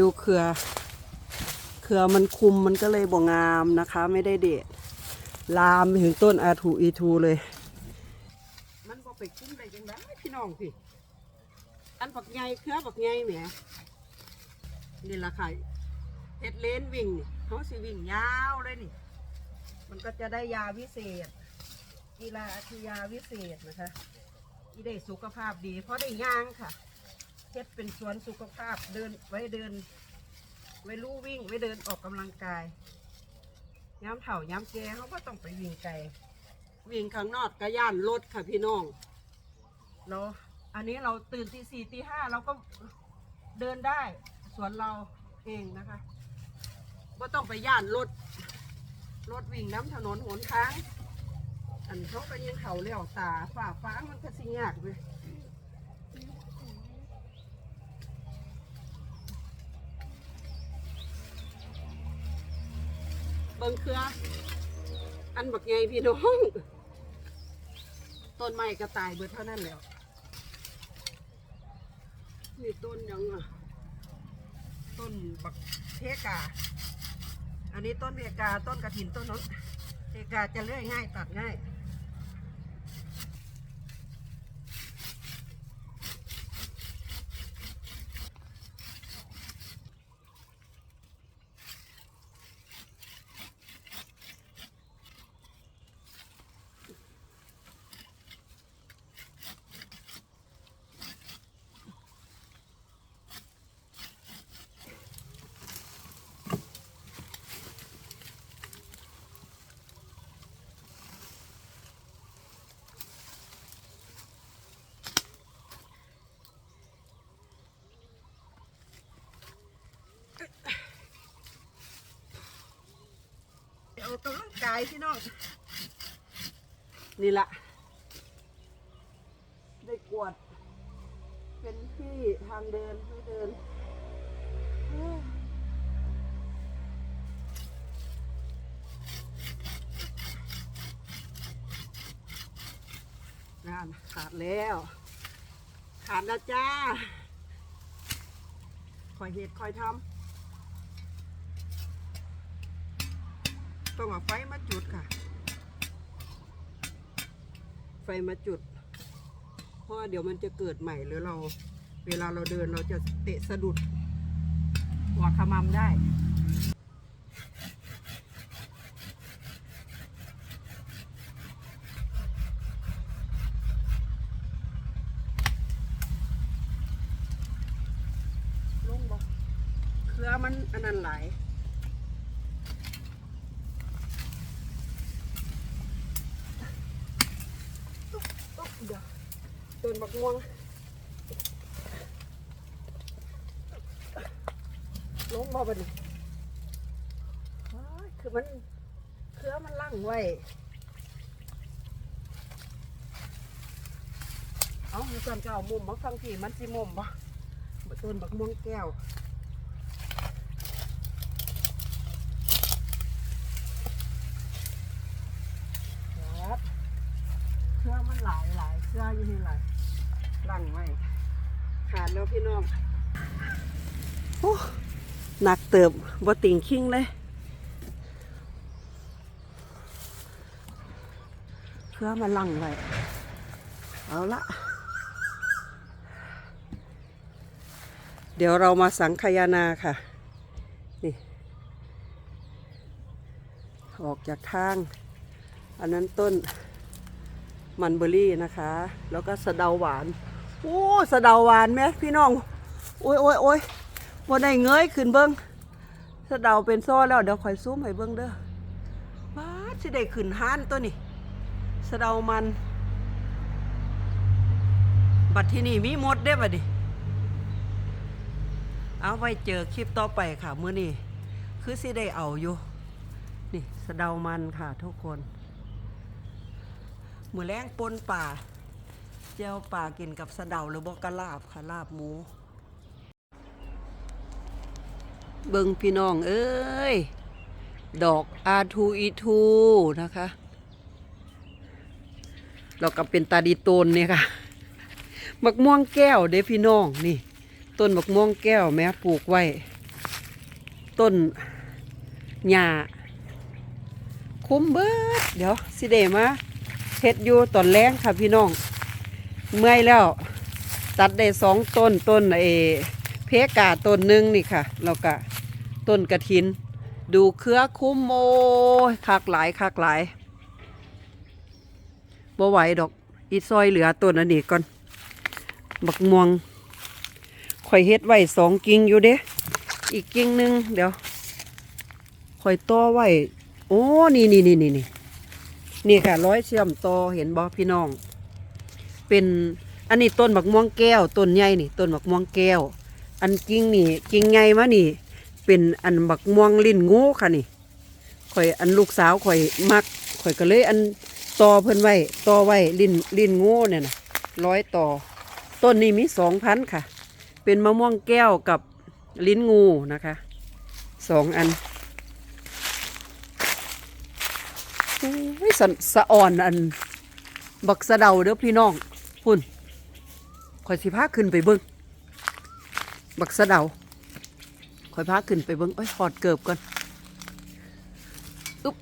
ดูเครือ เครือมันคุมมันก็เลยบ่งามนะคะ ไม่ได้เด็ดลามไปถึงต้นอาทูอีทูเลย มันบ่ไปคุ้มได้ยังไงพี่น้องพี่ อันปักใหญ่เครือปักใหญ่แหมนี่ละค่ะเฮ็ดเลนวิ่งนี่เขาสิวิ่งยาวเลยนี่ มันก็จะได้ยาวิเศษ กีฬาคือยาวิเศษนะคะที่ได้สุขภาพดี เพราะได้ย่างค่ะ เฮ็ดเป็นสวนสุขภาพเดินไว้เดิน ไว้ลู่วิ่งไว้เดินออกกำลังกายย้ำเถ่าย้ำแก่เขาก็ต้องไปวิ่งไกลวิ่งข้างนอกก็ย่านรถค่ะพี่น้องเราอันนี้เราตื่นตีสี่ตีห้าเราก็เดินได้สวนเราเองนะคะก็ต้องไปย่านรถรถวิ่งน้ำถนนหนทาง อันเขาก็ยังเขาเลี้ยวตาฝ่าฟ้ามันก็สิยากเลย เบิ่งเครือ อันบักไงพี่น้อง ต้นไม้ก็ตายเบิดเท่านั้นแล้ว นี่ต้นยังอะ ต้นบักเพกา อันนี้ต้นเพกาต้นกระถินต้นนั้นเพกาจะเลื่อยง่ายตัดง่ายายพี่น้อง นี่ละได้กวด เป็นที่ทางเดินให้เดินงานขาดแล้ว ขาดแล้วจ้าคอยเหตุคอยทำ ต้องเอาไฟมาจุดค่ะ ไฟมาจุด เพราะเดี๋ยวมันจะเกิดใหม่หรือเรา เวลาเราเดินเราจะเตะสะดุด หัวขมำได้ลงบ่เครือมันอันนั้นหลาย โอ๊ะเดี๋ยว ต้นบักม่วงลงบ่บัดนี้คือมันเครือมันลั่งไว้ เอาเดี๋ยวก่อนก็เอามุมมาฟังพี่มันสิมุมบ่บ่ต้นบักม่วงแก้ว ครับ เครื่องมันหลายหลายเครื่ออยู่ที่หลายลังไว้ขาดแล้วพี่น้องโอ้หนักเติบบ่ติ่งคิงเลยเครื่อมันลังไว้เอาละเดี๋ยวเรามาสังคานาค่ะ นี่ ออกจากทาง อันนั้นต้น มันเบอรี่นะคะ แล้วก็สะเดาหวานโอ้สะเดาหวานไหมพี่น้องโอ้ยโอ้ยโอ้ยวันไหนเงยขึ้นเบิ้งสะเดาเป็นซ้อแล้วเดี๋ยวคอยซูมให้เบิ้งเด้อว้าสิได้ขึ้นห้านตัวนี้สะเดามัน บัดที่นี่มีหมดได้อบัดดิเอาไว้เจอคลิปต่อไปค่ะมื้อนี้คือสิได้เอาอยู่ นี่สะเดามันค่ะทุกคน มือแรงปนป่าเจ้าป่ากินกับสะเดาหรือบอกกะลาบค่ะลาบหมู เบิงพี่น้องเอ้ย ดอกอาทูอีทูนะคะเราก็เป็นตาดีโตนเนี่ยค่ะมักม่วงแก้วเด้พี่น้องนี่ ต้นมักม่วงแก้วแม่ปลูกไว้ ต้นหญ้าคุ้มเบิด เดี๋ยวสิเดมา เฮ็ดอยู่ตอนแรงค่ะพี่น้อง เมื่อยแล้ว ตัดได้สองต้นต้นเอเพกาต้นหนึ่งนี่ค่ะแล้วก็ต้นกระถิน ดูเครือคุ้มโอ้คักหลายคักหลายบ่ไหวดอกอีซอยเหลือต้นอันนี้ก่อน บักม่วงข่อยเฮ็ดไว้สองกิ่งอยู่เด้ อีกกิ่งหนึ่งเดี๋ยวข่อยต่อไว้โอ้นี่นี่นี่นี่นี่ นี่ค่ะ ร้อยเชื่อมต่อเห็นบ่พี่น้อง เป็นอันนี้ต้นบักม่วงแก้วต้นใหญ่นี่ต้นบักม่วงแก้ว อันกิ่งนี่กิ่งใหญ่มานี่ เป็นอันบักม่วงลิ้นงูค่ะนี่ข่อยอันลูกสาวข่อยมักข่อยก็เลยอันต่อเพิ่นไว้ต่อไว้ลิ้นลิ้นงูเนี่ยนะร้อยต่อ ต้นนี้มีสองพันค่ะ เป็นมะม่วงแก้วกับลิ้นงูนะคะสองอันโอ้ย สสะอ่อนอัน บักสะเดาเด้อพี่น้องพุ่นข่อยสิพาขึ้นไปเบิ้งบักสะเดาข่อยพาขึ้นไปเบิ้งเอ้ยถอดเกิบก่อนอุ๊บ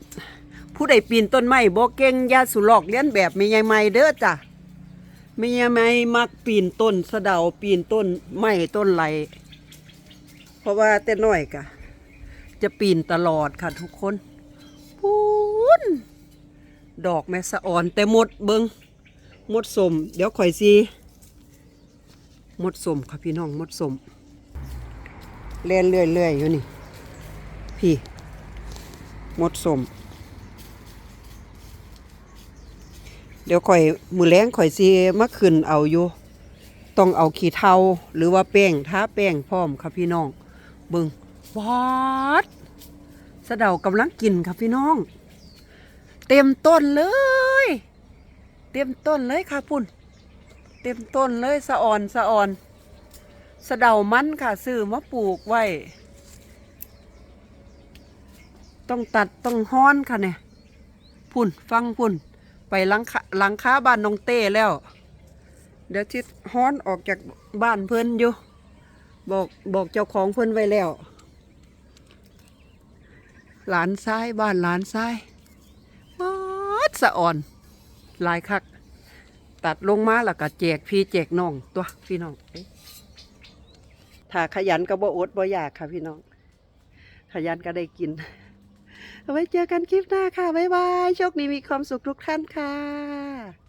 ผู้ใดปีนต้นไม้บ่เก่งยาสุลอกเลียนแบบไม่ใหญ่ไม่เด้อจ้ะไม่ยังไม่มักปีนต้นสะเดาปีนต้นไม้ต้นไหลเพราะว่าแต่น้อยกะ จะปีนตลอดค่ะทุกคนพูน ดอกแม่สะอ่อน แต่หมดเบิงหมดสม เดี๋ยวข่อยซีหมดสมค่ะพี่น้องหมดสมเล่นเรื่อยๆอยู่นี่ พี่หมดสม เดี๋ยวข่อยมือแรงข่อยซีมาขึ้นเอาอยู่ ต้องเอาขี้เทาหรือว่าแป้งทาแป้งพร้อมครับพี่น้องเบิงวาดสะเดากำลังกินครับพี่น้อง เต็มต้นเลย เต็มต้นเลยค่ะพุ่น เต็มต้นเลยสะอ่อนสะอ่อนสะเดามันค่ะซื้อมาปลูกไว้ ต้องตัดต้องฮ้อนค่ะเนี่ยพุ่นฟังพุ่น ไปหลังคาหลังคาบ้านน้องเต้แล้ว เดี๋ยวทิศฮ้อนออกจากบ้านเพิ่นอยู่ บอกบอกเจ้าของเพิ่นไว้แล้ว หลานซ้ายบ้านหลานซ้าย ดสะอ่อน หลายคัก ตัดลงมาแล้วก็แจกพี่แจกน้องตัวพี่น้องถ้าขยันก็บ่อดบ่อยากค่ะพี่น้อง ขยันก็ได้กินเอาไว้เจอกันคลิปหน้าค่ะ บ๊ายบาย โชคดีมีความสุขทุกท่านค่ะ